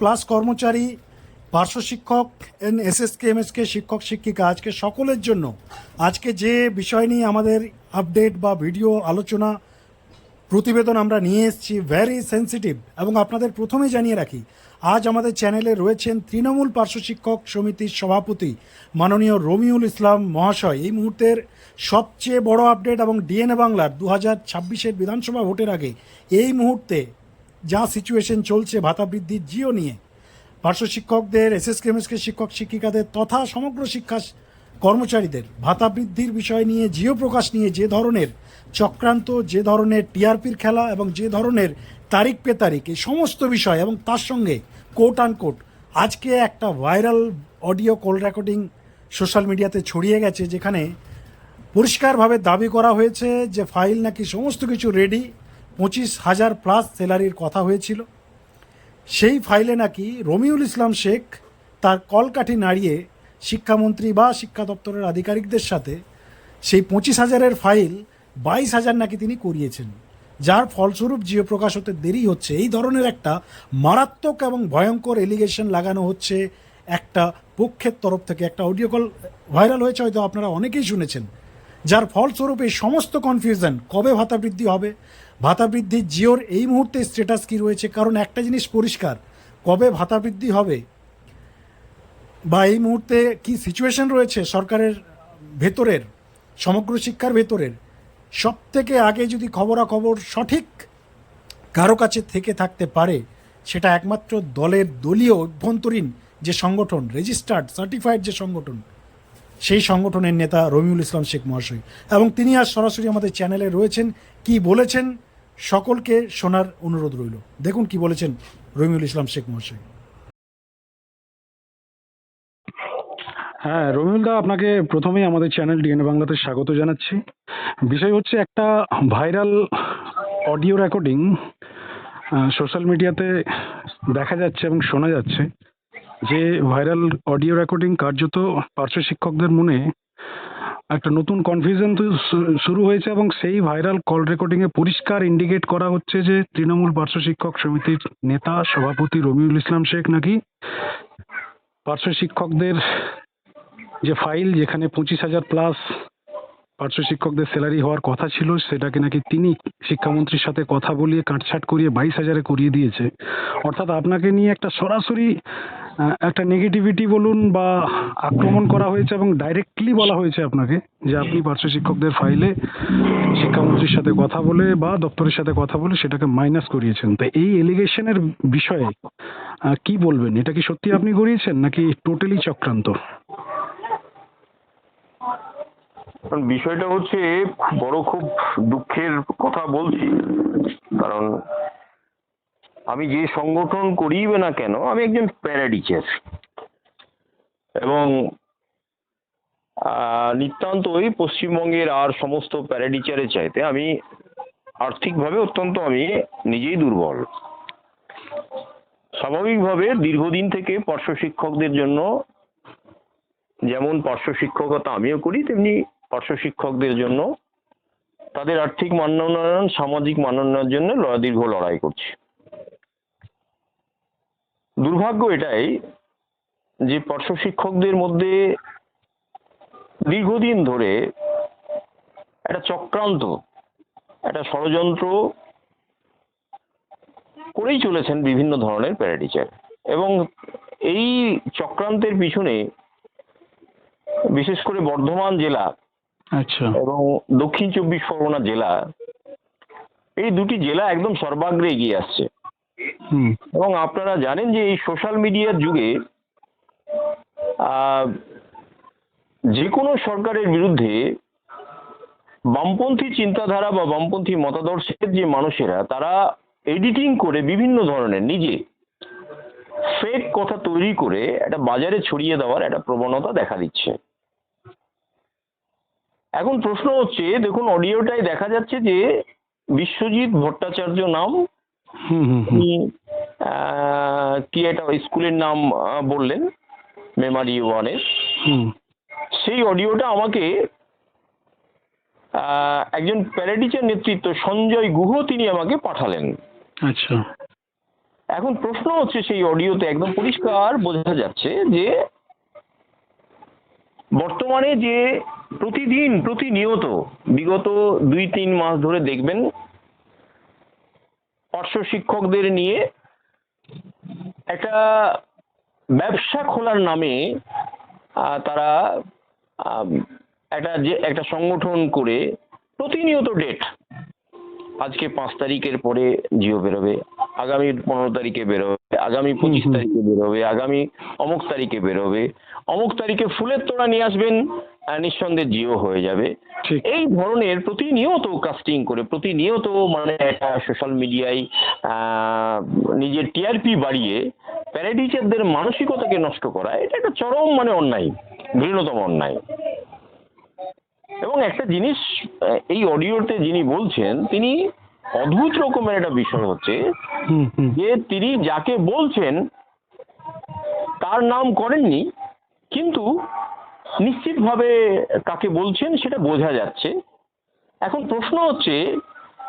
Plus কর্মচারী, পার্শ্ব শিক্ষক N S S K M S K শিক্ষক, শিক্ষিকা, আজকে সকলের জন্য, আজকে যে বিষয় নিয়ে আমাদের আপডেট বা ভিডিও আলোচনা, প্রতিবেদন আমরা নিয়ে এসেছি ভেরি সেন্সিটিভ এবং আপনাদের প্রথমে জানিয়ে রাখি, আজ আমাদের চ্যানেলে রয়েছেন তৃণমূল পার্শ্ব শিক্ষক সমিতির সভাপতি, মাননীয় রমিউল ইসলাম মহাশয়। এই মুহূর্তের সবচেয়ে বড় আপডেট এবং ডিএনএ বাংলার দু হাজার ছাব্বিশের বিধানসভা ভোটের আগে, এই মুহূর্তে যা সিচুয়েশন চলছে, ভাতা বৃদ্ধির জিও নিয়ে। পার্শ্ব শিক্ষকদের এস এস কেমএসকে শিক্ষক শিক্ষিকাদের তথা সমগ্র শিক্ষা কর্মচারীদের ভাতা বৃদ্ধির বিষয় নিয়ে জিও প্রকাশ নিয়ে যে ধরনের চক্রান্ত, যে ধরনের টিআরপির খেলা এবং যে ধরনের তারিখ পে তারিখ এই সমস্ত বিষয় এবং তার সঙ্গে কোট আন কোট আজকে একটা viral audio call recording social মিডিয়াতে ছড়িয়ে গেছে, যেখানে পরিষ্কারভাবে দাবি করা হয়েছে যে ফাইল নাকি সমস্ত কিছু রেডি পঁচিশ হাজার প্লাস স্যালারির কথা হয়েছিল। সেই ফাইলে নাকি রমিউল ইসলাম শেখ তার কলকাঠি নাড়িয়ে শিক্ষামন্ত্রী বা শিক্ষা দপ্তরের আধিকারিকদের সাথে সেই পঁচিশ হাজারের ফাইল বাইশ হাজার নাকি তিনি করিয়েছেন। যার ফলস্বরূপ জিও প্রকাশ হতে দেরি হচ্ছে। এই ধরনের একটা মারাত্মক এবং ভয়ঙ্কর এলিগেশন লাগানো হচ্ছে একটা পক্ষের তরফ থেকে। একটা অডিও কল ভাইরাল হয়েছে, হয়তো আপনারা অনেকেই শুনেছেন। যার ফলস্বরূপ এই সমস্ত কনফিউশন কবে ভাতা বৃদ্ধি হবে? ভাতা বৃদ্ধির জিওর এই মুহূর্তে স্ট্যাটাস কি রয়েছে? কারণ একটা জিনিস পরিষ্কার, কবে ভাতা বৃদ্ধি হবে? বা এই মুহূর্তে কি সিচুয়েশন রয়েছে সরকারের ভেতরের, সমগ্র শিক্ষার ভেতরের? সব থেকে আগে যদি খবরাখবর সঠিক কারও কাছে থেকে থাকতে পারে, সেটা একমাত্র দলের দলীয় অভ্যন্তরীণ যে সংগঠন রেজিস্টার্ড সার্টিফাইড যে সংগঠন, সেই সংগঠনের নেতা রমিউল ইসলাম শেখ মহাশয়। এবং তিনি আজ সরাসরি আমাদের চ্যানেলে রয়েছেন। কি বলেছেন? সকলকে শোনার অনুরোধ রইল। দেখুন কি বলেছেন রমিউল ইসলাম শেখ মহাশয়। হ্যাঁ রমিউল দা, আপনাকে প্রথমেই আমাদের চ্যানেল ডিএনএ বাংলাতে স্বাগত জানাচ্ছি। বিষয় হচ্ছে একটা ভাইরাল অডিও রেকর্ডিং সোশ্যাল মিডিয়াতে দেখা যাচ্ছে এবং শোনা যাচ্ছে যে ভাইরাল অডিও রেকর্ডিং কার্যত পার্শ্ব শিক্ষকদের মনে একটা নতুন কনফিউশন তো শুরু হয়েছে এবং সেই ভাইরাল কল রেকর্ডিংয়ে পরিষ্কার ইন্ডিকেট করা হচ্ছে যে তৃণমূল পার্শ্ব শিক্ষক সমিতির নেতা, সভাপতি রমিউল ইসলাম শেখ নাকি পার্শ্ব শিক্ষকদের যে ফাইল যেখানে পঁচিশ হাজার প্লাস পার্শ্ব শিক্ষকদের স্যালারি হওয়ার কথা ছিল, সেটাকে নাকি তিনি শিক্ষামন্ত্রীর সাথে কথা বলিয়ে কাটছাট করিয়ে বাইশ হাজারে করিয়ে দিয়েছে। অর্থাৎ আপনাকে নিয়ে একটা সরাসরি একটা নেগেটিভিটি বলুন বা আক্রমণ করা হয়েছে এবং ডাইরেক্টলি বলা হয়েছে আপনাকে যে আপনি পার্শ্ব শিক্ষকদের ফাইলে শিক্ষামন্ত্রীর সাথে কথা বলে বা দপ্তরের সাথে কথা বলে সেটাকে মাইনাস করিয়েছেন। তো এই এলিগেশনের বিষয়ে কি বলবেন? এটা কি সত্যি আপনি করিয়েছেন নাকি টোটালি চক্রান্ত? কারণ বিষয়টা হচ্ছে বড় খুব দুঃখের কথা বলছি, কারণ আমি যে সংগঠন করিবে না কেন, আমি একজন প্যারা টিচার এবং নিতান্তই পশ্চিমবঙ্গের আর সমস্ত প্যারা টিচারের চাইতে আমি আর্থিকভাবে অত্যন্ত আমি নিজেই দুর্বল। স্বাভাবিকভাবে দীর্ঘদিন থেকে পার্শ্ব শিক্ষকদের জন্য যেমন পার্শ্ব শিক্ষকতা আমিও করি, তেমনি পার্শ্ব শিক্ষকদের জন্য তাদের আর্থিক মানোন্নয়ন সামাজিক মানোন্নয়নের জন্য দীর্ঘ লড়াই করছি। দুর্ভাগ্য এটাই যে পার্শ্ব শিক্ষকদের মধ্যে দীর্ঘদিন ধরে একটা চক্রান্ত একটা ষড়যন্ত্র করেই চলেছেন বিভিন্ন ধরনের প্যারাটিচার। এবং এই চক্রান্তের পিছনে বিশেষ করে বর্ধমান জেলা আচ্ছা। এবং দক্ষিণ চব্বিশ পরগনা জেলা এই দুটি জেলা একদম সর্বাগ্রে এগিয়ে আসছে। এবং আপনারা জানেন যে এই সোশ্যাল মিডিয়ার যুগে আহ, যে কোনো সরকারের বিরুদ্ধে বামপন্থী চিন্তাধারা বা বামপন্থী মতাদর্শের যে মানুষেরা তারা এডিটিং করে বিভিন্ন ধরনের নিজে ফেক কথা তৈরি করে একটা বাজারে ছড়িয়ে দেওয়ার একটা প্রবণতা দেখা দিচ্ছে। এখন প্রশ্ন হচ্ছে দেখুন অডিওটাই দেখা যাচ্ছে যে বিশ্বজিৎ ভট্টাচার্য নাম কি একটা স্কুলের নাম বললেন? মেমারি ওয়ানের হুম। সেই অডিওটা আমাকে একজন প্যারাটিচার নেতৃত্ব সঞ্জয় গুহ তিনি আমাকে পাঠালেন। আচ্ছা। এখন প্রশ্ন হচ্ছে সেই অডিওতে একদম পরিষ্কার বোঝা যাচ্ছে যে বর্তমানে যে প্রতিদিন প্রতিনিয়ত বিগত দুই তিন মাস ধরে দেখবেন পার্শ্ব শিক্ষকদের নিয়ে একটা ব্যবসা খোলার নামে তারা একটা যে একটা সংগঠন করে প্রতিনিয়ত ডেট আজকে পাঁচ তারিখের পরে জিও বেরোবে আগামী পনেরো তারিখে বেরোবে আগামী পঁচিশ তারিখে বেরোবে আগামী অমুক তারিখে বেরোবে। অমুক তারিখে ফুলের তোড়া নিয়ে আসবেন নিঃসন্দেহে জিও হয়ে যাবে। এই ধরনের প্রতিনিয়ত কাস্টিং করে প্রতিনিয়ত মানে একটা সোশ্যাল মিডিয়ায় নিজের টিআরপি বাড়িয়ে প্যারাটিচারদের মানসিকতাকে নষ্ট করা এটা একটা চরম মানে অন্যায় ঘৃণতম অন্যায়। এবং একটা জিনিস এই অডিওতে যিনি বলছেন তিনি অদ্ভুত রকমের একটা বিষয় হচ্ছে যে তিনি যাকে বলছেন তার নাম করেননি কিন্তু নিশ্চিতভাবে কাকে বলছেন সেটা বোঝা যাচ্ছে। এখন প্রশ্ন হচ্ছে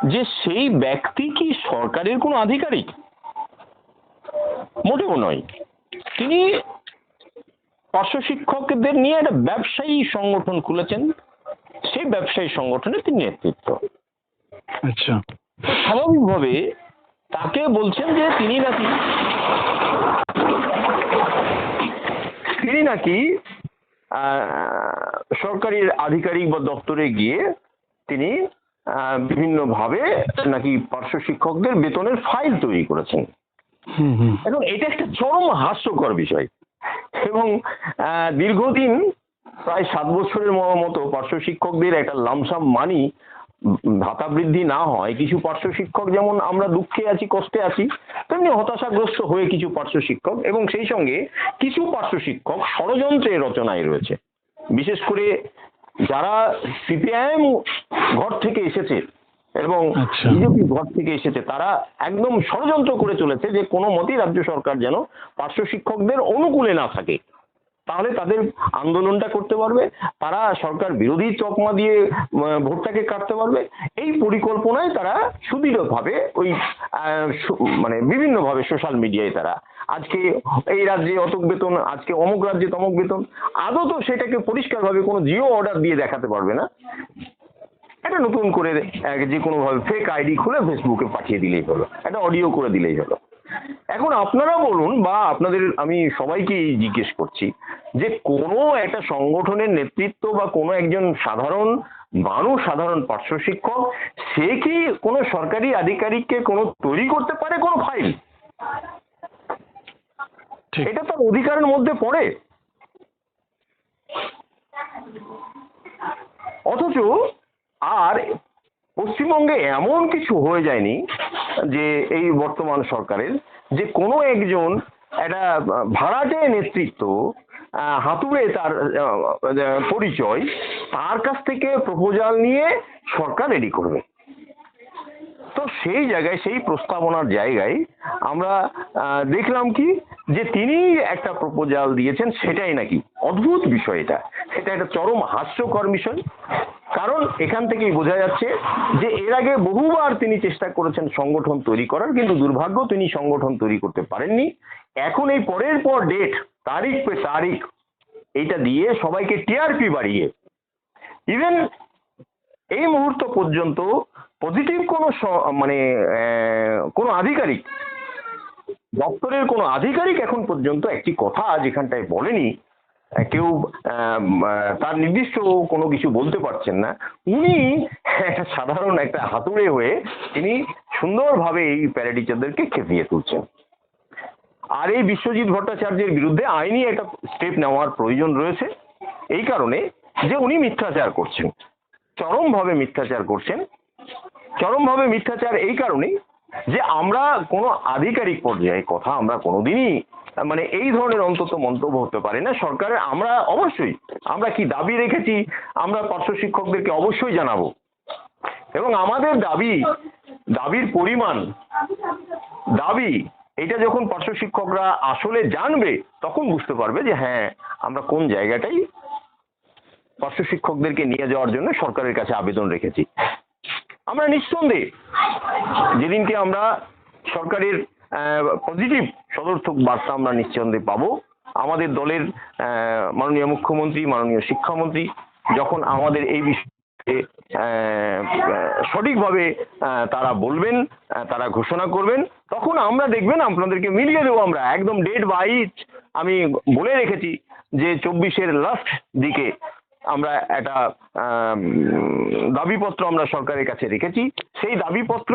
যে সেই ব্যক্তি কি সরকারের কোনো আধিকারিক? মোটেও নয়। তিনি পার্শ্ব শিক্ষকদের নিয়ে একটা ব্যবসায়ী সংগঠন খুলেছেন। সেই ব্যবসায়ী সংগঠনের তিনি নেতৃত্ব। আচ্ছা। স্বাভাবিকভাবে তাকে বলছেন যে তিনি নাকি তিনি নাকি সরকারি আধিকারিক বা দপ্তরে গিয়ে তিনি বিভিন্নভাবে নাকি পার্শ্ব শিক্ষকদের বেতনের ফাইল তৈরি করেছেন। এখন এটা একটা চরম হাস্যকর বিষয়। এবং আহ, দীর্ঘদিন প্রায় সাত বছরের মতো পার্শ্ব শিক্ষকদের একটা লামসাম মানি ভাতা বৃদ্ধি না হয় কিছু পার্শ্ব শিক্ষক যেমন আমরা দুঃখে আছি কষ্টে আছি তেমনি হতাশাগ্রস্ত হয়ে কিছু পার্শ্ব শিক্ষক এবং সেই সঙ্গে কিছু পার্শ্ব শিক্ষক ষড়যন্ত্রের রচনায় রয়েছে বিশেষ করে যারা সিপিআইএম ঘর থেকে এসেছে এবং আচ্ছা। বিজেপি ঘর থেকে এসেছে তারা একদম ষড়যন্ত্র করে চলেছে যে কোনো মতেই রাজ্য সরকার যেন পার্শ্ব শিক্ষকদের অনুকূলে না থাকে তাহলে তাদের আন্দোলনটা করতে পারবে, তারা সরকার বিরোধী চকমা দিয়ে ভোটটাকে কাটতে পারবে। এই পরিকল্পনায় তারা সুদৃঢ়ভাবে ওই মানে বিভিন্নভাবে সোশ্যাল মিডিয়ায় তারা আজকে এই রাজ্যে অতক বেতন, আজকে অমুক রাজ্যে তমক বেতন, আদৌ তো সেটাকে পরিষ্কারভাবে কোনো জিও অর্ডার দিয়ে দেখাতে পারবে না। একটা নতুন করে যে কোনো ভাবে ফেক আইডি খুলে ফেসবুকে পাঠিয়ে দিলেই হলো, একটা অডিও করে দিলেই হলো। এখন আপনারা বলুন বা আপনাদের আমি সবাইকেই জিজ্ঞেস করছি যে কোনো একটা সংগঠনের নেতৃত্ব বা কোনো একজন সাধারণ মানুষ সাধারণ পার্শ্ব শিক্ষক সে কি কোনো সরকারি আধিকারিককে কোনো তৈরি করতে পারে কোনো ফাইল? এটা তার অধিকারের মধ্যে পড়ে। অথচ আর পশ্চিমবঙ্গে এমন কিছু হয়ে যায়নি যে এই বর্তমান সরকারের যে কোনো একজন একটা ভাড়াটে নেতৃত্ব হাতুড়ে তার পরিচয়, তার কাছ থেকে প্রপোজাল নিয়ে সরকার রেডি করবে। তো সেই জায়গায়, সেই প্রস্তাবনার জায়গায় আমরা দেখলাম কি যে তিনি একটা প্রপোজাল দিয়েছেন, সেটাই নাকি অদ্ভুত বিষয় এটা। সেটা একটা চরম হাস্যকর বিষয়। কারণ এখান থেকেই বোঝা যাচ্ছে যে এর আগে বহুবার তিনি চেষ্টা করেছেন সংগঠন তৈরি করার, কিন্তু দুর্ভাগ্য তিনি সংগঠন তৈরি করতে পারেননি। এখন এই পরের পর ডেট তারিখ পে তারিখ, এইটা দিয়ে সবাইকে টিআরপি বাড়িয়ে ইভেন এই মুহূর্ত পর্যন্ত পজিটিভ কোনো মানে কোনো আধিকারিক, দপ্তরের কোনো আধিকারিক এখন পর্যন্ত একটি কথা যেখানটায় বলেনি। কেউ তার নির্দিষ্ট কোনো কিছু বলতে পারছেন না। উনি একটা সাধারণ একটা হাতুড়ে হয়ে তিনি সুন্দরভাবে এই প্যারাটিচারদেরকে খেপিয়ে তুলছেন। আর এই বিশ্বজিৎ ভট্টাচার্যের বিরুদ্ধে আইনি একটা স্টেপ নেওয়ার প্রয়োজন রয়েছে। এই কারণে যে উনি মিথ্যাচার করছেন, চরমভাবে মিথ্যাচার করছেন, চরমভাবে মিথ্যাচার এই কারণেই যে আমরা কোনো আধিকারিক পর্যায়ে কথা আমরা কোনোদিনই মানে এই ধরনের অন্তত মন্তব্য হতে পারে না। সরকারের, আমরা অবশ্যই, আমরা কি দাবি রেখেছি, আমরা পার্শ্ব শিক্ষকদেরকে অবশ্যই জানাব। এবং আমাদের দাবি, দাবির পরিমাণ, দাবি, এটা যখন পার্শ্ব শিক্ষকরা আসলে জানবে, তখন বুঝতে পারবে যে হ্যাঁ আমরা কোন জায়গাটাই পার্শ্ব শিক্ষকদেরকে নিয়ে যাওয়ার জন্য সরকারের কাছে আবেদন রেখেছি। আমরা নিঃসন্দেহে, যেদিনকে আমরা সরকারের পজিটিভ সদর্থক বার্তা আমরা নিঃসন্দেহে পাবো। আমাদের দলের মাননীয় মুখ্যমন্ত্রী, মাননীয় শিক্ষামন্ত্রী যখন আমাদের এই বিষয়ে সঠিকভাবে তারা বলবেন তারা ঘোষণা করবেন, তখন আমরা দেখবেন আপনাদেরকে মিলিয়ে দেবো আমরা। একদম ডেট বাইট আমি বলে রেখেছি যে চব্বিশের লাস্ট দিকে আমরা একটা দাবিপত্র আমরা সরকারের কাছে রেখেছি। সেই দাবিপত্র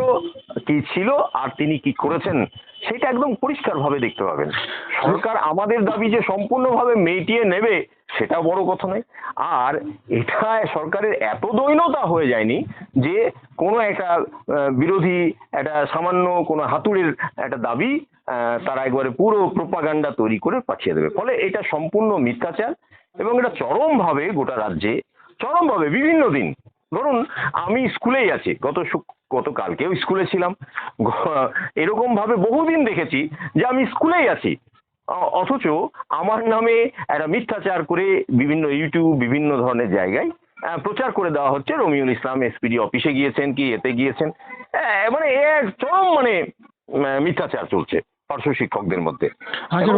কি ছিল আর তিনি কি করেছেন, সেটা একদম পরিষ্কারভাবে দেখতে পাবেন। সরকার আমাদের দাবি যে সম্পূর্ণভাবে মেটিয়ে নেবে, সেটা বড় কথা নয়। আর এটা সরকারের এত দৈনতা হয়ে যায়নি যে কোনো একটা বিরোধী, একটা সামান্য কোনো হাতুড়ের একটা দাবি তারা একবারে পুরো প্রোপাগান্ডা তৈরি করে পাঠিয়ে দেবে। ফলে এটা সম্পূর্ণ মিথ্যাচার। এবং এটা চরমভাবে গোটা রাজ্যে, চরমভাবে বিভিন্ন দিন। ধরুন, আমি স্কুলেই আছি। গত গতকালকেও স্কুলে ছিলাম। গ- এরকম ভাবে বহুদিন দেখেছি যে আমি স্কুলেই আছি। অথচ আমার নামে একটা মিথ্যাচার করে বিভিন্ন ইউটিউব, বিভিন্ন ধরনের জায়গায় প্রচার করে দেওয়া হচ্ছে। রমিউল ইসলাম, এসপিডি অফিসে গিয়েছেন, কি এতে গিয়েছেন। মানে এ চরম মানে মিথ্যাচার চলছে। পার্শ্ব শিক্ষকদের মধ্যে। আচ্ছা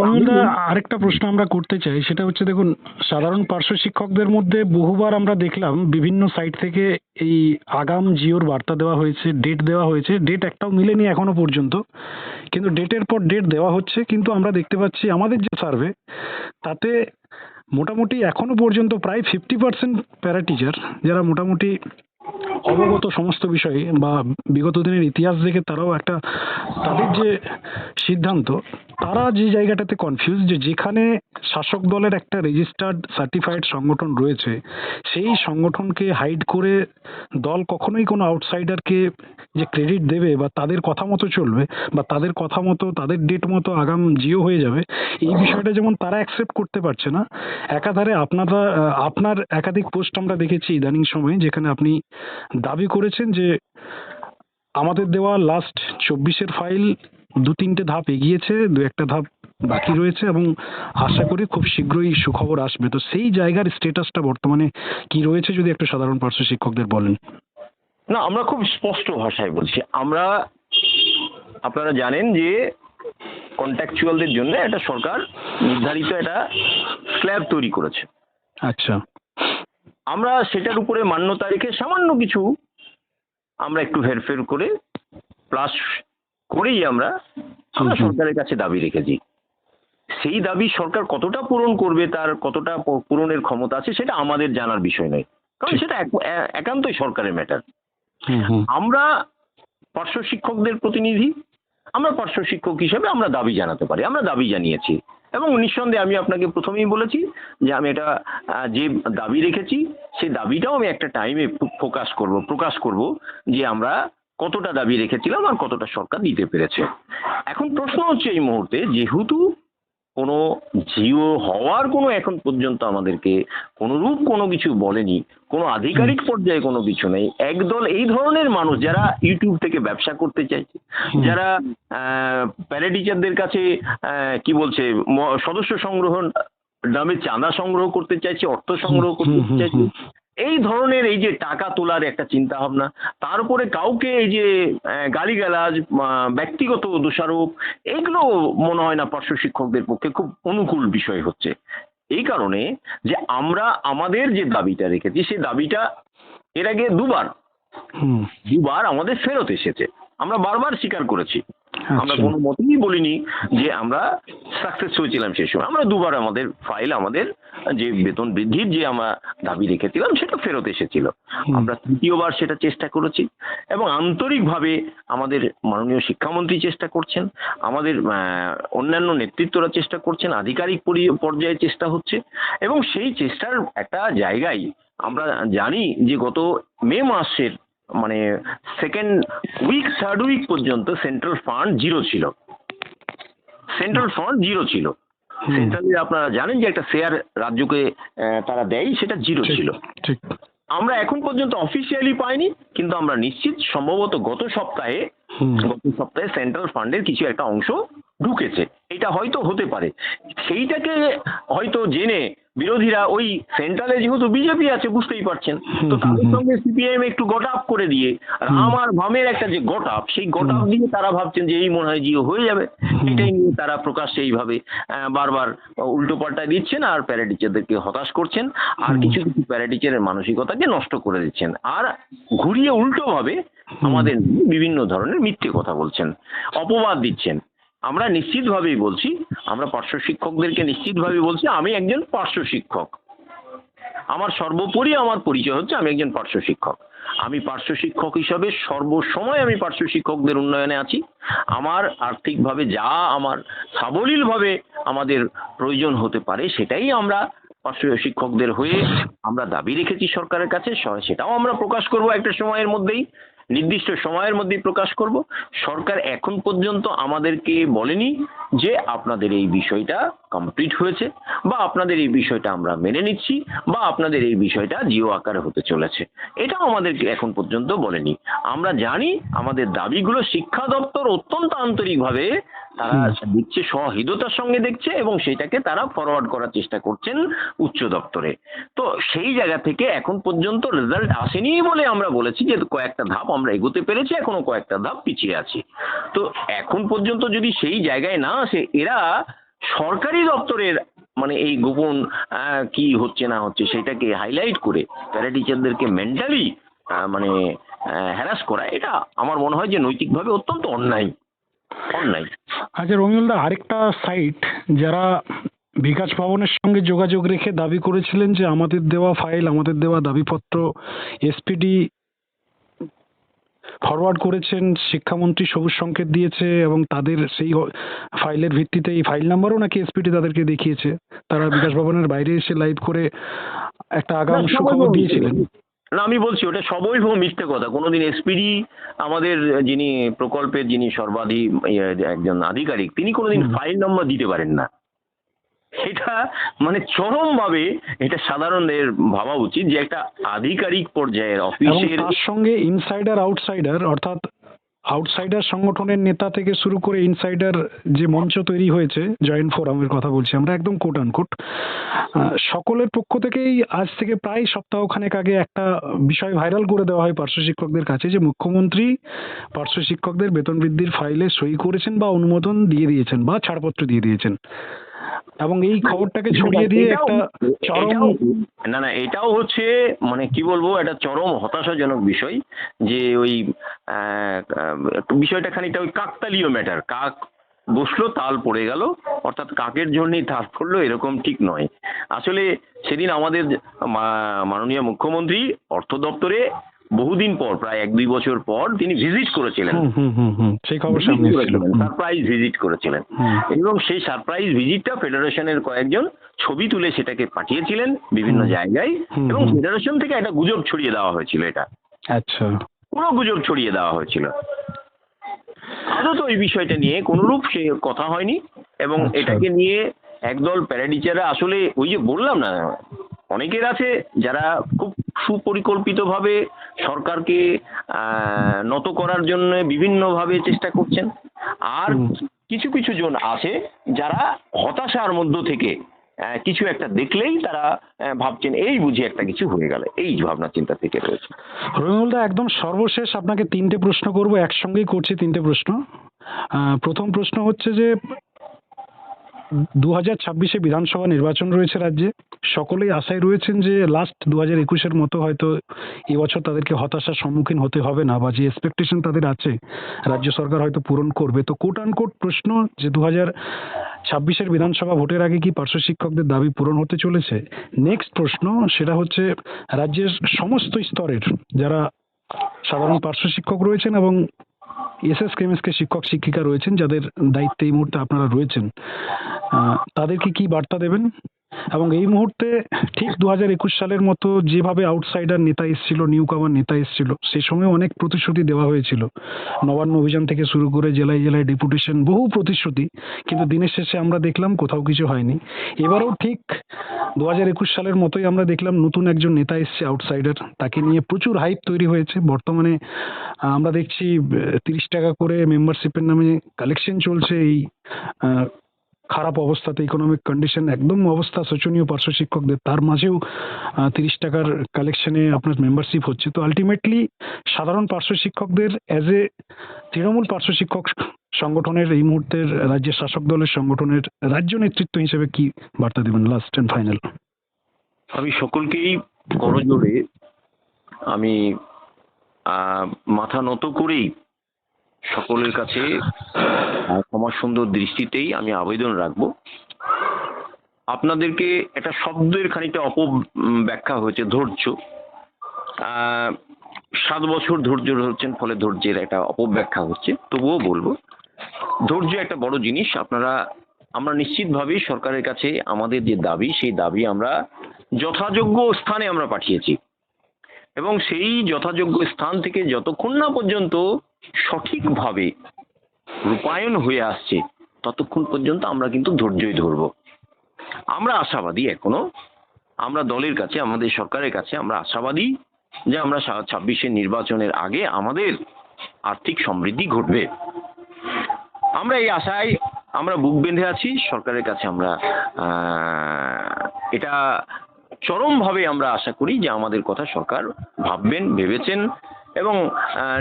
আরেকটা প্রশ্ন আমরা করতে চাই সেটা হচ্ছে দেখুন সাধারণ পার্শ্ব শিক্ষকদের মধ্যে বহুবার আমরা দেখলাম বিভিন্ন সাইট থেকে এই আগাম জিওর বার্তা দেওয়া হয়েছে ডেট দেওয়া হয়েছে ডেট একটাও মিলেনি এখনও পর্যন্ত কিন্তু ডেটের পর ডেট দেওয়া হচ্ছে কিন্তু আমরা দেখতে পাচ্ছি আমাদের যে সার্ভে তাতে মোটামুটি এখনও পর্যন্ত প্রায় ফিফটি পার্সেন্ট প্যারা টিচার যারা মোটামুটি অবগত সমস্ত বিষয়ে বা বিগত দিনের ইতিহাস দেখে তারাও একটা তাদের যে সিদ্ধান্ত, তারা যে জায়গাটাতে কনফিউজ যে যেখানে শাসক দলের একটা রেজিস্টার্ড সার্টিফাইড সংগঠন রয়েছে, সেই সংগঠনকে হাইড করে দল কখনোই কোনো আউটসাইডারকে যে ক্রেডিট দেবে বা তাদের কথা মতো চলবে বা তাদের কথা মতো, তাদের ডেট মতো আগাম জিও হয়ে যাবে, এই বিষয়টা যেমন তারা অ্যাকসেপ্ট করতে পারছে না, একাধারে আপনারা, আপনার একাধিক পোস্ট আমরা দেখেছি ইদানিং সময়ে যেখানে আপনি দাবি করেছেন যে আমাদের দেওয়া লাস্ট চব্বিশের ফাইল দু তিনটে ধাপ এগিয়েছে দু একটা ধাপ বাকি রয়েছে এবং আশা করি খুব শীঘ্রই সুখবর আসবে। তো সেই জায়গার স্টেটাসটা বর্তমানে কি রয়েছে যদি একটু সাধারণ পার্শ্ব শিক্ষকদের বলেন? না আমরা খুব স্পষ্ট ভাষায় বলছি। আমরা আপনারা জানেন যে কন্ট্রাকচুয়ালদের জন্য একটা সরকার নির্ধারিত একটা স্ল্যাব তৈরি করেছে। আচ্ছা। আমরা সেটার উপরে মান্যতা রেখে সামান্য কিছু আমরা একটু হেরফের করে প্লাস করেই আমরা আমরা। সরকারের কাছে দাবি রেখেছি। সেই দাবি সরকার কতটা পূরণ করবে তার কতটা পূরণের ক্ষমতা আছে সেটা আমাদের জানার বিষয় নয়। কারণ সেটা এক- একান্তই সরকারের ম্যাটার আমরা পার্শ্ব শিক্ষকদের প্রতিনিধি আমরা পার্শ্ব শিক্ষক হিসেবে আমরা দাবি জানাতে পারি আমরা দাবি জানিয়েছি। এবং নিঃসন্দেহে আমি আপনাকে প্রথমেই বলেছি যে আমি এটা যে দাবি রেখেছি, সেই দাবিটাও আমি একটা টাইমে ফোকাস করব, প্রকাশ করব যে আমরা কতটা দাবি রেখেছিলাম আর কতটা সরকার দিতে পেরেছে। এখন প্রশ্ন হচ্ছে এই মুহূর্তে, যেহেতু কোনো জিও হওয়ার কোনো এখন পর্যন্ত আমাদেরকে কোনোরূপ কোনো কিছু বলেনি কোনো আধিকারিক পর্যায়ে কোনো কিছু নেই। একদল এই ধরনের মানুষ যারা ইউটিউব থেকে ব্যবসা করতে চাইছে যারা প্যারা টিচারদের কাছে আহ, কি বলছে সদস্য সংগ্রহ নামে চাঁদা সংগ্রহ করতে চাইছে অর্থ সংগ্রহ করতে চাইছে। এই ধরনের এই যে টাকা তোলার একটা চিন্তা ভাবনা তার উপরে কাউকে এই যে গালিগালাজ ব্যক্তিগত দোষারোপ এইগুলো মনে হয় না পার্শ্ব শিক্ষকদের পক্ষে খুব অনুকূল বিষয় হচ্ছে। এই কারণে যে আমরা আমাদের যে দাবিটা রেখেছি সেই দাবিটা এর আগে দুবার দুবার আমাদের ফেরত এসেছে। আমরা বারবার স্বীকার করেছি। আমরা আচ্ছা। কোনো মতেই বলিনি যে আমরা সাকসেস হয়েছিলাম সেই সময়। আমরা দুবার আমাদের ফাইল আমাদের যে বেতন বৃদ্ধির যে আমরা দাবি রেখেছিলাম সেটা ফেরত এসেছিল। আমরা তৃতীয়বার সেটা চেষ্টা করেছি এবং আন্তরিকভাবে আমাদের মাননীয় শিক্ষামন্ত্রী চেষ্টা করছেন আমাদের অন্যান্য নেতৃত্বরা চেষ্টা করছেন আধিকারিক পরি- পর্যায়ে চেষ্টা হচ্ছে এবং সেই চেষ্টার একটা জায়গায় আমরা জানি যে গত মে মাসের মানে সেকেন্ড উইক থার্ড উইক পর্যন্ত সেন্ট্রাল ফান্ড জিরো ছিল। সেন্ট্রাল ফান্ড জিরো ছিল। সেন্ট্রালি আপনারা জানেন যে একটা শেয়ার রাজ্যকে তারা দেয় সেটা জিরো ছিল। আমরা এখন পর্যন্ত অফিসিয়ালি পাইনি কিন্তু আমরা নিশ্চিত সম্ভবত গত সপ্তাহে গত সপ্তাহে সেন্ট্রাল ফান্ডের কিছু একটা অংশ ঢুকেছে। এটা হয়তো হতে পারে। সেইটাকে হয়তো জেনে বিরোধীরা ওই সেন্ট্রালে যেহেতু বিজেপি আছে বুঝতেই পারছেন। তো তাদের। সঙ্গে সিপিআইএম একটু গট আপ করে দিয়ে রাম আর ভামের একটা যে গট আপ সেই গট আপ দিয়ে তারা ভাবছেন যে এই মনে হয় জিও হয়ে যাবে। এটাই নিয়ে তারা প্রকাশ্যে এইভাবে আহ, বারবার উল্টো পাল্টা দিচ্ছেন আর প্যারা টিচারদেরকে হতাশ করছেন। আর কিছু কিছু প্যারা টিচারের মানসিকতাকে নষ্ট করে দিচ্ছেন। আর ঘুরিয়ে উল্টোভাবে আমাদের বিভিন্ন ধরনের মিথ্যে কথা বলছেন অপবাদ দিচ্ছেন। আমরা নিশ্চিতভাবেই বলছি, আমরা পার্শ্ব শিক্ষকদেরকে নিশ্চিতভাবেই বলছি, আমি একজন পার্শ্ব শিক্ষক। আমার সর্বোপরি আমার পরিচয় হচ্ছে আমি একজন পার্শ্ব শিক্ষক। আমি পার্শ্ব শিক্ষক হিসাবে সর্বসময় আমি পার্শ্ব শিক্ষকদের উন্নয়নে আছি। আমার আর্থিকভাবে যা আমার সাবলীলভাবে আমাদের প্রয়োজন হতে পারে সেটাই আমরা পার্শ্ব শিক্ষকদের হয়ে আমরা দাবি রেখেছি সরকারের কাছে, সেটাও আমরা প্রকাশ করব একটা সময়ের মধ্যেই। নির্দিষ্ট সময়ের মধ্যেই প্রকাশ করব। সরকার এখন পর্যন্ত আমাদেরকে বলেনি যে আপনাদের এই বিষয়টা কমপ্লিট হয়েছে বা আপনাদের এই বিষয়টা আমরা মেনে নিচ্ছি বা আপনাদের এই বিষয়টা জিও আকারে হতে চলেছে। এটা আমাদেরকে এখন পর্যন্ত বলেনি। আমরা জানি আমাদের দাবিগুলো শিক্ষা দপ্তর অত্যন্ত আন্তরিকভাবে তারা দিচ্ছে সহৃদতার সঙ্গে দেখছে এবং সেটাকে তারা ফরওয়ার্ড করার চেষ্টা করছেন উচ্চ দপ্তরে। তো সেই জায়গা থেকে এখন পর্যন্ত রেজাল্ট আসেনি বলে আমরা বলেছি যে কয়েকটা ধাপ আমরা এগোতে পেরেছি, এখনও কয়েকটা ধাপ পিছিয়ে আছি। তো এখন পর্যন্ত যদি সেই জায়গায় না আসে, এরা সরকারি দপ্তরের মানে এই গোপন কি হচ্ছে না হচ্ছে সেটাকে হাইলাইট করে প্যারা টিচারদেরকে মেন্টালি মানে হ্যারাস করা, এটা আমার মনে হয় যে নৈতিকভাবে অত্যন্ত অন্যায়। অন্যায় আচ্ছা রমিউলদা আরেকটা সাইট যারা বিকাশ ভবনের সঙ্গে যোগাযোগ রেখে দাবি করেছিলেন যে আমাদের দেওয়া ফাইল আমাদের দেওয়া দাবিপত্র এসপিডি ফরওয়ার্ড করেছেন শিক্ষামন্ত্রী সবুজ সংকেত দিয়েছে এবং তাদের সেই ফাইলের ভিত্তিতে এই ফাইল নাম্বারও নাকি এসপিডি তাদেরকে দেখিয়েছে। তারা বিকাশ ভবনের বাইরে এসে লাইভ করে একটা আগাম সুখবর দিয়েছিলেন। না আমি বলছি ওটা সবই হোক মিথ্যে কথা। কোনোদিন এসপিডি আমাদের যিনি প্রকল্পের যিনি সর্বাধিক ইয়ে, একজন আধিকারিক তিনি কোনোদিন ফাইল নম্বর দিতে পারেন না। এটা মানে চরমভাবে এটা সাধারণের ভাবা উচিত যে একটা আধিকারিক পর্যায়ের অফিসের তার সঙ্গে ইনসাইডার আউটসাইডার অর্থাৎ আউটসাইডার সংগঠনের নেতা থেকে শুরু করে ইনসাইডার যে মঞ্চ তৈরি হয়েছে জয়েন্ট ফোরামের কথা বলছি আমরা, একদম কোট আনকোট সকলের পক্ষ থেকেই আজ থেকে প্রায় সপ্তাহখানেক আগে একটা বিষয় ভাইরাল করে দেওয়া হয় পার্শ্ব শিক্ষকদের কাছে যে মুখ্যমন্ত্রী পার্শ্ব শিক্ষকদের বেতন বৃদ্ধির ফাইলে সই করেছেন বা অনুমোদন দিয়ে দিয়েছেন বা ছাড়পত্র দিয়ে দিয়েছেন। এবং এই খবরটাকে ছড়িয়ে দিয়ে একটা চরম না না এটাও হচ্ছে মানে কি বলব একটা চরম হতাশাজনক বিষয় যে ওই বিষয়টা খানিকটা ওই কাকতালীয় ম্যাটার কাক বসল তাল পড়ে গেল অর্থাৎ কাকের জন্যই তাল পড়ল এরকম ঠিক নয়। আসলে সেদিন আমাদের মা- মাননীয় মুখ্যমন্ত্রী অর্থ দপ্তরে বহুদিন পর প্রায় এক দুই বছর পর তিনি ভিজিট করেছিলেন। সেই খবর সামনে সারপ্রাইজ ভিজিট করেছিলেন। এবং সেই সারপ্রাইজ ভিজিটটা ফেডারেশনের কয়েকজন ছবি তুলে সেটাকে পাঠিয়েছিলেন বিভিন্ন জায়গায়। এবং ফেডারেশন থেকে একটা গুজব ছড়িয়ে দেওয়া হয়েছিল এটা। আচ্ছা। পুরো গুজব ছড়িয়ে দেওয়া হয়েছিল। আদত ওই বিষয়টা নিয়ে কোনরূপ সে কথা হয়নি। এবং আচ্ছা। এটাকে নিয়ে একদল প্যারাটিচাররা আসলে ওই যে বললাম না অনেকের আছে যারা খুব সুপরিকল্পিতভাবে সরকারকে নত করার জন্য বিভিন্নভাবে চেষ্টা করছেন। আর কিছু কিছু জন আছে যারা হতাশার মধ্য থেকে কিছু একটা দেখলেই তারা ভাবছেন এই বুঝি একটা কিছু হয়ে গেল। এই ভাবনা চিন্তা থেকে রয়েছে। রবিমুলদা একদম সর্বশেষ আপনাকে তিনটে প্রশ্ন করব। একসঙ্গেই করছি তিনটে প্রশ্ন। আহ, প্রথম প্রশ্ন হচ্ছে যে দু হাজার ছাব্বিশে বিধানসভা নির্বাচন রয়েছে রাজ্যে। সকলেই আশায় রয়েছেন যে লাস্ট দু হাজার একুশের মতো হয়তো এবছর তাদেরকে হতাশার সম্মুখীন হতে হবে না বা যে এক্সপেকটেশন তাদের আছে, রাজ্য সরকার হয়তো পূরণ করবে। তো কোট আনকোট প্রশ্ন যে দু হাজার ছাব্বিশের বিধানসভা ভোটের আগে কি পার্শ্ব শিক্ষকদের দাবি পূরণ হতে চলেছে? নেক্সট প্রশ্ন সেটা হচ্ছে, রাজ্যের সমস্ত স্তরের যারা সাধারণ পার্শ্ব শিক্ষক রয়েছেন এবং এস এস কেমএসকে শিক্ষক শিক্ষিকা রয়েছেন, যাদের দায়িত্বে এই মুহূর্তে আপনারা রয়েছেন। তাদেরকে কি বার্তা দেবেন? এবং এই মুহূর্তে ঠিক দু হাজার একুশ সালের মতো যেভাবে আউটসাইডার নেতা এসেছিল নিউ কামার নেতা এসেছিল সেই সময় অনেক প্রতিশ্রুতি দেওয়া হয়েছিল। নবান্ন অভিযান থেকে শুরু করে জেলায় জেলায় ডেপুটেশন বহু প্রতিশ্রুতি, কিন্তু দিনের শেষে আমরা দেখলাম কোথাও কিছু হয়নি। এবারেও ঠিক দু হাজার একুশ সালের মতোই আমরা দেখলাম নতুন একজন নেতা এসছে আউটসাইডার তাকে নিয়ে প্রচুর হাইপ তৈরি হয়েছে। বর্তমানে আমরা দেখছি তিরিশ টাকা করে মেম্বারশিপের নামে কালেকশন চলছে এই খারাপ অবস্থাতে ইকোনমিক কন্ডিশন একদম অবস্থা শোচনীয় পার্শ্ব শিক্ষকদের। তার মাঝেও তিরিশ টাকার কালেকশনে আপনার মেম্বারশিপ হচ্ছে। তো আলটিমেটলি সাধারণ পার্শ্ব শিক্ষকদের অ্যাজ এ তৃণমূল পার্শ্ব শিক্ষক সংগঠনের এই মুহূর্তের রাজ্যের শাসক দলের সংগঠনের রাজ্য নেতৃত্ব হিসেবে কি বার্তা দেবেন লাস্ট অ্যান্ড ফাইনাল আমি সকলকেই করজোড়ে আমি মাথা নত করেই সকলের কাছে ক্ষমা সুন্দর দৃষ্টিতেই আমি আবেদন রাখব। আপনাদেরকে একটা শব্দের খানিকটা অপ ব্যাখ্যা হয়েছে, ধৈর্য। সাত বছর ধৈর্য ধরছেন, ফলে ধৈর্যের একটা অপব্যাখ্যা হচ্ছে, তবুও বলব, ধৈর্য একটা বড় জিনিস। আপনারা, আমরা নিশ্চিতভাবেই সরকারের কাছে আমাদের যে দাবি, সেই দাবি আমরা যথাযোগ্য স্থানে আমরা পাঠিয়েছি। এবং সেই যথাযোগ্য স্থান থেকে যতক্ষণ না পর্যন্ত সঠিকভাবে রূপায়ণ হয়ে আসছে, ততক্ষণ পর্যন্ত আমরা কিন্তু ধৈর্যই ধরব। আমরা আশাবাদী এখনও, আমরা দলের কাছে, আমাদের সরকারের কাছে আমরা আশাবাদী যে আমরা ছাব্বিশের নির্বাচনের আগে আমাদের আর্থিক সমৃদ্ধি ঘটবে। আমরা এই আশায় আমরা বুক বেঁধে আছি, সরকারের কাছে আমরা এটা চরমভাবে আমরা আশা করি যে আমাদের কথা সরকার ভাববেন, ভেবেছেন। এবং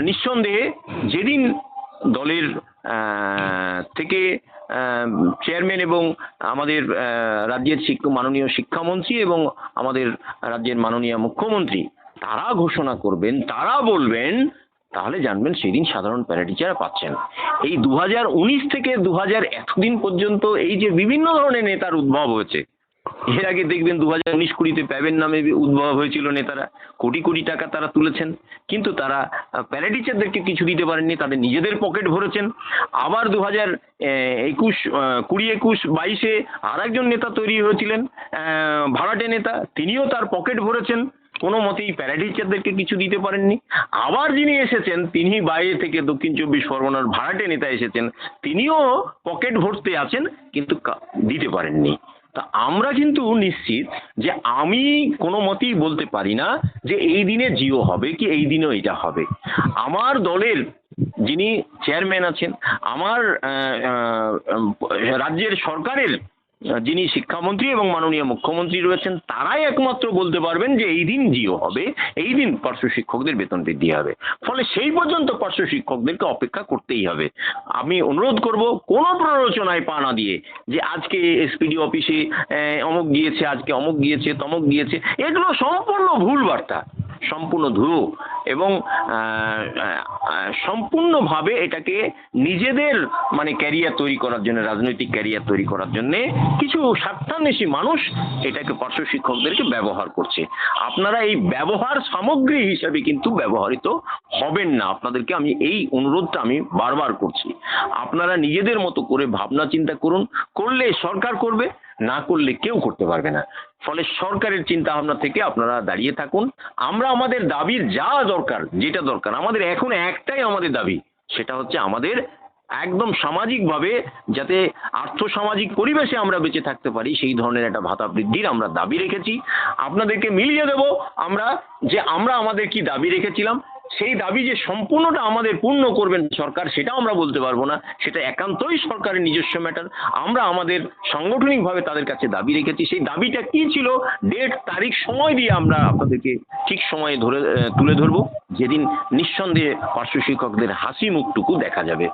নিঃসন্দেহে যেদিন দলের থেকে চেয়ারম্যান এবং আমাদের রাজ্যের শিক্ষা, মাননীয় শিক্ষামন্ত্রী এবং আমাদের রাজ্যের মাননীয় মুখ্যমন্ত্রী, তারা ঘোষণা করবেন, তারা বলবেন, তাহলে জানবেন সেদিন সাধারণ প্যারাটিচার পাচ্ছেন। এই দু হাজার উনিশ থেকে দু এতদিন পর্যন্ত এই যে বিভিন্ন ধরনের নেতার উদ্ভব হয়েছে এর আগে দেখবেন দু হাজার উনিশ কুড়িতে প্যাবের নামে উদ্ভব হয়েছিল নেতারা। কোটি কোটি টাকা তারা তুলেছেন। কিন্তু তারা প্যারাটিচারদেরকে কিছু দিতে পারেননি, তাদের নিজেদের পকেট ভরেছেন। আবার দু হাজার একুশ কুড়ি, একুশ, বাইশে আর একজন নেতা তৈরি হয়েছিলেন ভাড়াটে নেতা। তিনিও তার পকেট ভরেছেন। কোনো মতেই প্যারাটিচারদেরকে কিছু দিতে পারেননি। আবার যিনি এসেছেন, তিনি বাইরে থেকে দক্ষিণ চব্বিশ পরগনার ভাড়াটে নেতা এসেছেন। তিনিও পকেট ভরতে আছেন, কিন্তু দিতে পারেননি। তা আমরা কিন্তু নিশ্চিত যে আমি কোনো মতেই বলতে পারি না যে এই দিনে জিও হবে কি এই দিনেও এটা হবে। আমার দলের যিনি চেয়ারম্যান আছেন, আমার রাজ্যের সরকারের যিনি শিক্ষামন্ত্রী এবং মাননীয় মুখ্যমন্ত্রী রয়েছেন, তারাই একমাত্র বলতে পারবেন যে এই দিন জিও হবে, এই দিন পার্শ্ব শিক্ষকদের বেতন বৃদ্ধি হবে। ফলে সেই পর্যন্ত পার্শ্ব শিক্ষকদেরকে অপেক্ষা করতেই হবে। আমি অনুরোধ করব, কোনো প্ররোচনায় পা না দিয়ে যে আজকে এসপিডি অফিসে অমুক গিয়েছে, আজকে অমুক গিয়েছে, তমুক গিয়েছে, এগুলো সম্পূর্ণ ভুল বার্তা, সম্পূর্ণ ধুয়ো এবং সম্পূর্ণভাবে এটাকে নিজেদের মানে ক্যারিয়ার তৈরি করার জন্য, রাজনৈতিক ক্যারিয়ার তৈরি করার জন্য কিছু স্বার্থান্বেষী মানুষ এটাকে পার্শ্ব শিক্ষকদেরকে ব্যবহার করছে। আপনারা এই ব্যবহার সামগ্রী হিসেবে কিন্তু ব্যবহৃত হবেন না। আপনাদেরকে আমি এই অনুরোধটা আমি বারবার করছি। আপনারা নিজেদের মতো করে ভাবনা চিন্তা করুন। করলে সরকার করবে, না করলে কেউ করতে পারবে না। ফলে সরকারের চিন্তা ভাবনা থেকে আপনারা দাঁড়িয়ে থাকুন। আমরা আমাদের দাবির যা দরকার, যেটা দরকার, আমাদের এখন একটাই আমাদের দাবি, সেটা হচ্ছে আমাদের একদম সামাজিকভাবে যাতে আর্থসামাজিক পরিবেশে আমরা বেঁচে থাকতে পারি, সেই ধরনের একটা ভাতা বৃদ্ধির আমরা দাবি রেখেছি। আপনাদেরকে মিলিয়ে দেব আমরা যে আমরা আমাদের কি দাবি রেখেছিলাম সেই দাবি যে সম্পূর্ণটা আমাদের পূর্ণ করবেন সরকার, সেটাও আমরা বলতে পারব না। সেটা একান্তই সরকারের নিজস্ব ম্যাটার আমরা আমাদের সাংগঠনিকভাবে তাদের কাছে দাবি রেখেছি। সেই দাবিটা কি ছিল? ডেট তারিখ, সময় দিয়ে আমরা আপনাদেরকে ঠিক সময়ে ধরে তুলে ধরবো। যেদিন নিঃসন্দেহে পার্শ্ব শিক্ষকদের হাসি মুখটুকু দেখা যাবে।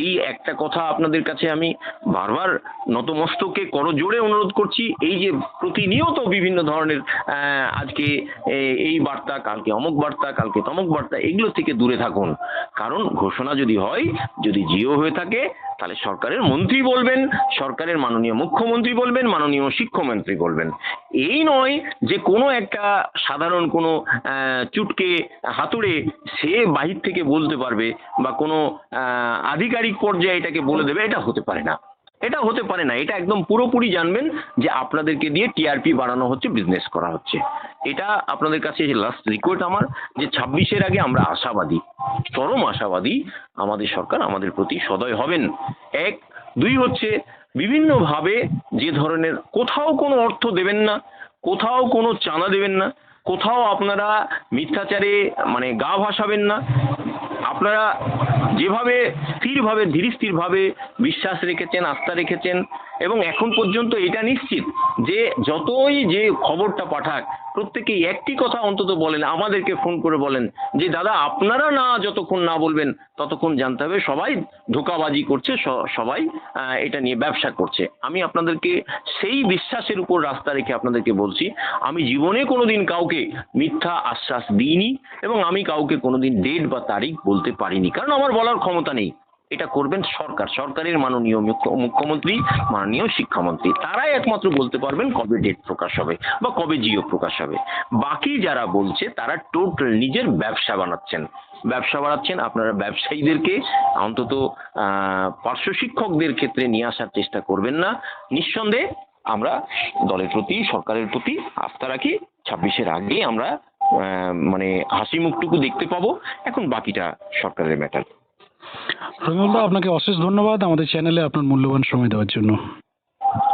এই একটা কথা আপনাদের কাছে আমি বারবার নতমস্তকে করজোড়ে অনুরোধ করছি, এই যে প্রতিনিয়ত বিভিন্ন ধরনের আজকে এই বার্তা, কালকে অমুক বার্তা, কালকে তমক বার্তা, এগুলো থেকে দূরে থাকুন। কারণ ঘোষণা যদি হয়, যদি জিও হয়ে থাকে তাহলে সরকারের মন্ত্রী বলবেন, সরকারের মাননীয় মুখ্যমন্ত্রী বলবেন, মাননীয় শিক্ষামন্ত্রী বলবেন। এই নয় যে কোনো একটা সাধারণ কোনো চুটকে হাতুড়ে সে বাহির থেকে বলতে পারবে বা কোনো আধিকারিক পর্যায়ে এটাকে বলে দেবে, এটা হতে পারে না। এটা হতে পারে না। এটা একদম পুরোপুরি জানবেন যে আপনাদেরকে দিয়ে টিআরপি বাড়ানো হচ্ছে বিজনেস করা হচ্ছে। এটা আপনাদের কাছে লাস্ট রিকোয়েস্ট আমার, যে ছাব্বিশের আগে আমরা আশাবাদী, চরম আশাবাদী আমাদের সরকার আমাদের প্রতি সদয় হবেন। এক। দুই হচ্ছে, বিভিন্নভাবে যে ধরনের কোথাও কোনো অর্থ দেবেন না, কোথাও কোনো চাঁদা দেবেন না, কোথাও আপনারা মিথ্যাচারে মানে গা ভাসাবেন না আপনারা যেভাবে স্থিরভাবে ধীরস্থিরভাবে বিশ্বাস রেখেছেন আস্থা রেখেছেন এবং এখন পর্যন্ত এটা নিশ্চিত যে যতই যে খবরটা পাঠাক, প্রত্যেকেই একটি কথা অন্তত বলেন, আমাদেরকে ফোন করে বলেন যে, দাদা, আপনারা না যতক্ষণ না বলবেন, ততক্ষণ জানতে হবে। সবাই ধোকাবাজি করছে সবাই এটা নিয়ে ব্যবসা করছে। আমি আপনাদেরকে সেই বিশ্বাসের উপর রাস্তা রেখে আপনাদেরকে বলছি, আমি জীবনে কোনোদিন কাউকে মিথ্যা আশ্বাস দিইনি এবং আমি কাউকে কোনোদিন ডেট বা তারিখ বলতে পারিনি, কারণ আমার বলার ক্ষমতা নেই। এটা করবেন সরকার। সরকারের মাননীয় মুখ্য- মুখ্যমন্ত্রী, মাননীয় শিক্ষামন্ত্রী। তারাই একমাত্র বলতে পারবেন কবে ডেট প্রকাশ হবে বা কবে জিও প্রকাশ হবে। বাকি যারা বলছে, তারা টোটাল নিজের ব্যবসা বানাচ্ছেন। ব্যবসা বাড়াচ্ছেন আপনারা ব্যবসায়ীদেরকে, অন্তত পার্শ্ব শিক্ষকদের ক্ষেত্রে নিয়ে আসার চেষ্টা করবেন না। নিঃসন্দেহে আমরা দলের প্রতি, সরকারের প্রতি আস্থা রাখি। ছাব্বিশের আগে আমরা মানে হাসি মুখটুকু দেখতে পাবো। এখন বাকিটা সরকারের ম্যাটার রবিউলদা, আপনাকে অশেষ ধন্যবাদ আমাদের চ্যানেলে আপনার মূল্যবান সময় দেওয়ার জন্য।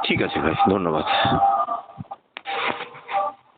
ঠিক আছে ভাই, ধন্যবাদ।